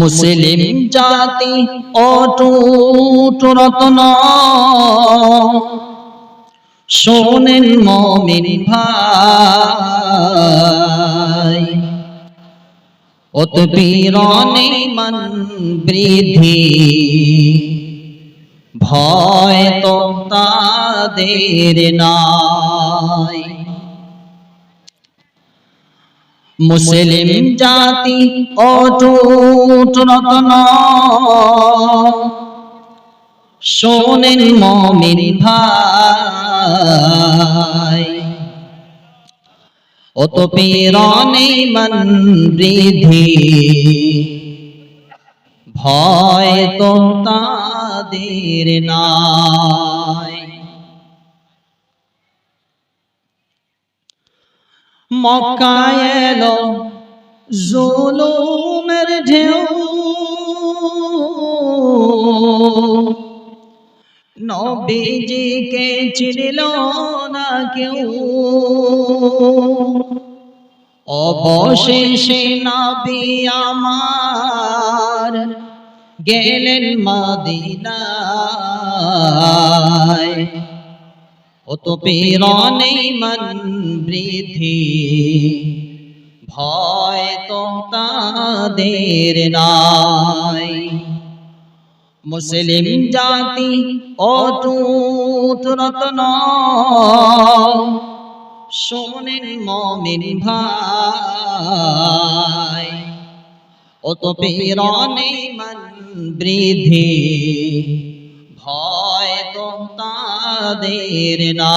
মুসলিম জাতি অটুট রত্ন। শোনেন মমিন ভাই উৎপীড়নে মন বৃদ্ধি। ভয় তো তাদের নাই। মুসলিম জাতি অটুট রত্ন। শোনেন মমিন ভাই অত পীড়নে মন বৃদ্ধি। ভয় তো তাদের নাই। মক্কায় এলো। জুলুমের ঢেউ। নবীজিকে চিনিল না কেউ। অবশেষে নবী আমার গেলেন মদিনায়। অত পীড়নে মন বৃদ্ধি ভয় তো তাদের নাই। মুসলিম জাতি অটুট রত্ন। শোনেন মমিন ভাই অত পীড়নে মন বৃদ্ধি ভয় তো তাদের না।